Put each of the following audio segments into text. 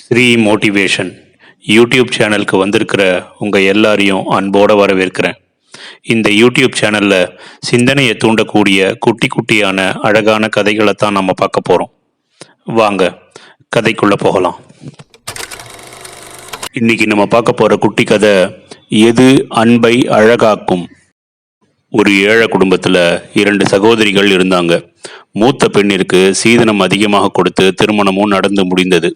Sri motivation YouTube சேனலுக்கு வந்திருக்கிற உங்கள் எல்லாரையும் அன்போடு வரவேற்கிறேன். இந்த யூடியூப் சேனலில் சிந்தனையை தூண்டக்கூடிய குட்டி குட்டியான அழகான கதைகளை தான் நம்ம பார்க்க போகிறோம் வாங்க கதைக்குள்ளே போகலாம். இன்னைக்கு நம்ம பார்க்க போகிற குட்டி கதை எது அன்பை அழகாக்கும்? ஒரு ஏழை குடும்பத்தில் இரண்டு சகோதரிகள் இருந்தாங்க. மூத்த பெண்ணிற்கு சீதனம் அதிகமாக கொடுத்து திருமணமும் நடந்து முடிந்தது.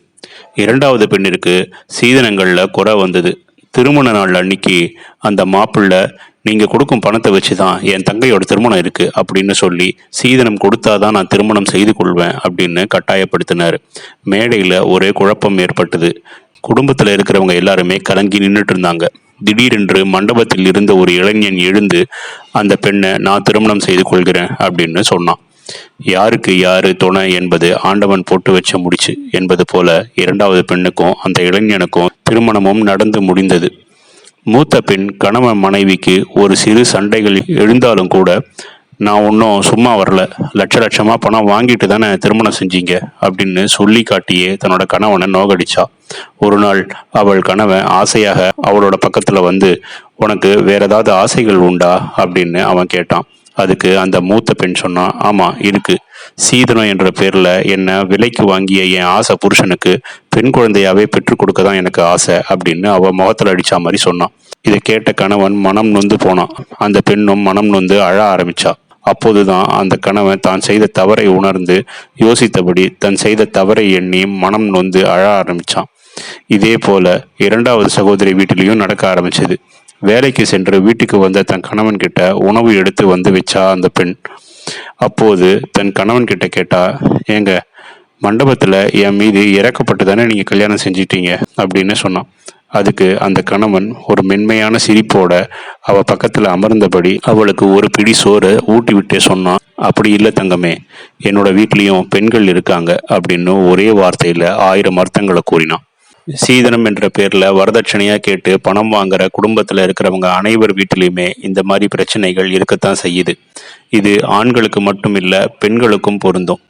இரண்டாவது பெண்ணிற்கு சீதனங்களில் குறை வந்தது. திருமண நாள் அன்னைக்கு அந்த மாப்பிள்ளை நீங்கள் கொடுக்கும் பணத்தை வச்சு தான் என் தங்கையோட திருமணம் இருக்குது அப்படின்னு சொல்லி சீதனம் கொடுத்தாதான் நான் திருமணம் செய்து கொள்வேன் அப்படின்னு கட்டாயப்படுத்தினார். மேடையில் ஒரே குழப்பம் ஏற்பட்டது. குடும்பத்தில் இருக்கிறவங்க எல்லாருமே கலங்கி நின்றுட்டு இருந்தாங்க. திடீரென்று மண்டபத்தில் இருந்த ஒரு இளைஞன் எழுந்து அந்த பெண்ணை நான் திருமணம் செய்து கொள்கிறேன் அப்படின்னு சொன்னான். யாருக்கு யாரு துணை என்பது ஆண்டவன் போட்டு வச்ச முடிச்சு என்பது போல இரண்டாவது பெண்ணுக்கும் அந்த இளைஞனுக்கும் திருமணமும் நடந்து முடிந்தது. மூத்த பெண் கணவன் மனைவிக்கு ஒரு சிறு சண்டைகள் எழுந்தாலும் கூட நான் ஒன்றும் சும்மா வரல. லட்ச லட்சமாக பணம் வாங்கிட்டு தானே திருமணம் செஞ்சீங்க? அப்படின்னு சொல்லி காட்டியே தன்னோட கணவனை நோகடிச்சா. ஒரு நாள் அவள் கணவன் ஆசையாக அவளோட பக்கத்தில் வந்து உனக்கு வேற ஏதாவது ஆசைகள் உண்டா? அப்படின்னு அவன் கேட்டான். அதுக்கு அந்த மூத்த பெண் சொன்னான் ஆமாம் இருக்கு. சீதனம் என்ற பேரில் என்னை விலைக்கு வாங்கிய என் ஆசை புருஷனுக்கு பெண் குழந்தையாவே பெற்றுக் கொடுக்க தான் எனக்கு ஆசை அப்படின்னு அவள் முகத்தில் அடிச்சா மாதிரி சொன்னான் இதை கேட்ட கணவன் மனம் நொந்து போனான் அந்த பெண்ணும் மனம் நொந்து அழ ஆரம்பிச்சா. அப்போதுதான் அந்த கணவன் தான் செய்த தவறை உணர்ந்து யோசித்தபடி தன் செய்த தவறை எண்ணி மனம் நொந்து அழ ஆரம்பிச்சான். இதே போல இரண்டாவது சகோதரி வீட்டிலையும் நடக்க ஆரம்பிச்சது. வேலைக்கு சென்று வீட்டுக்கு வந்த தன் கணவன் கிட்ட உணவு எடுத்து வந்து வச்சா அந்த பெண். அப்போது தன் கணவன் கிட்ட கேட்டா ஏங்க மண்டபத்தில் என் மீது இறக்கப்பட்டு தானே நீங்கள் கல்யாணம் செஞ்சிட்டீங்க? அப்படின்னு சொன்னான். அதுக்கு அந்த கணவன் ஒரு மென்மையான சிரிப்போட அவ பக்கத்தில் அமர்ந்தபடி அவளுக்கு ஒரு பிடி சோறு ஊட்டி விட்டே சொன்னான். அப்படி இல்லை தங்கமே என்னோட வீட்லேயும் பெண்கள் இருக்காங்க அப்படின்னு ஒரே வார்த்தையில் ஆயிரம் அர்த்தங்களை கூறினான். சீதனம் என்ற பேர்ல வரதட்சணையா கேட்டு பணம் வாங்குற குடும்பத்துல இருக்கிறவங்க அனைவர் வீட்டிலையுமே இந்த மாதிரி பிரச்சனைகள் இருக்கத்தான் செய்யுது. இது ஆண்களுக்கு மட்டும் இல்ல பெண்களுக்கும் பொருந்தும்.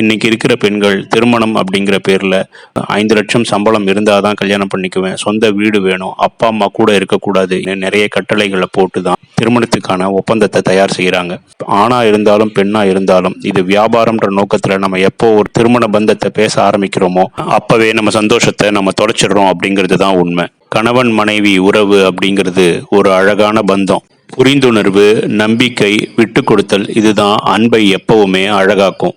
இன்னைக்கு இருக்கிற பெண்கள் திருமணம் அப்படிங்கிற பேரில் ஐந்து லட்சம் சம்பளம் இருந்தால் தான் கல்யாணம் பண்ணிக்குவேன். சொந்த வீடு வேணும். அப்பா அம்மா கூட இருக்கக்கூடாது. நிறைய கட்டளைகளை போட்டு தான் திருமணத்துக்கான ஒப்பந்தத்தை தயார் செய்கிறாங்க ஆணாக இருந்தாலும் பெண்ணாக இருந்தாலும் இது வியாபாரம்ன்ற நோக்கத்தில் நம்ம எப்போ ஒரு திருமண பந்தத்தை பேச ஆரம்பிக்கிறோமோ அப்போவே நம்ம சந்தோஷத்தை நம்ம தொலைச்சிடுறோம் அப்படிங்கிறது தான் உண்மை. கணவன் மனைவி உறவு அப்படிங்கிறது ஒரு அழகான பந்தம். புரிந்துணர்வு நம்பிக்கை விட்டு கொடுத்தல் இதுதான் அன்பை எப்பவுமே அழகாக்கும்.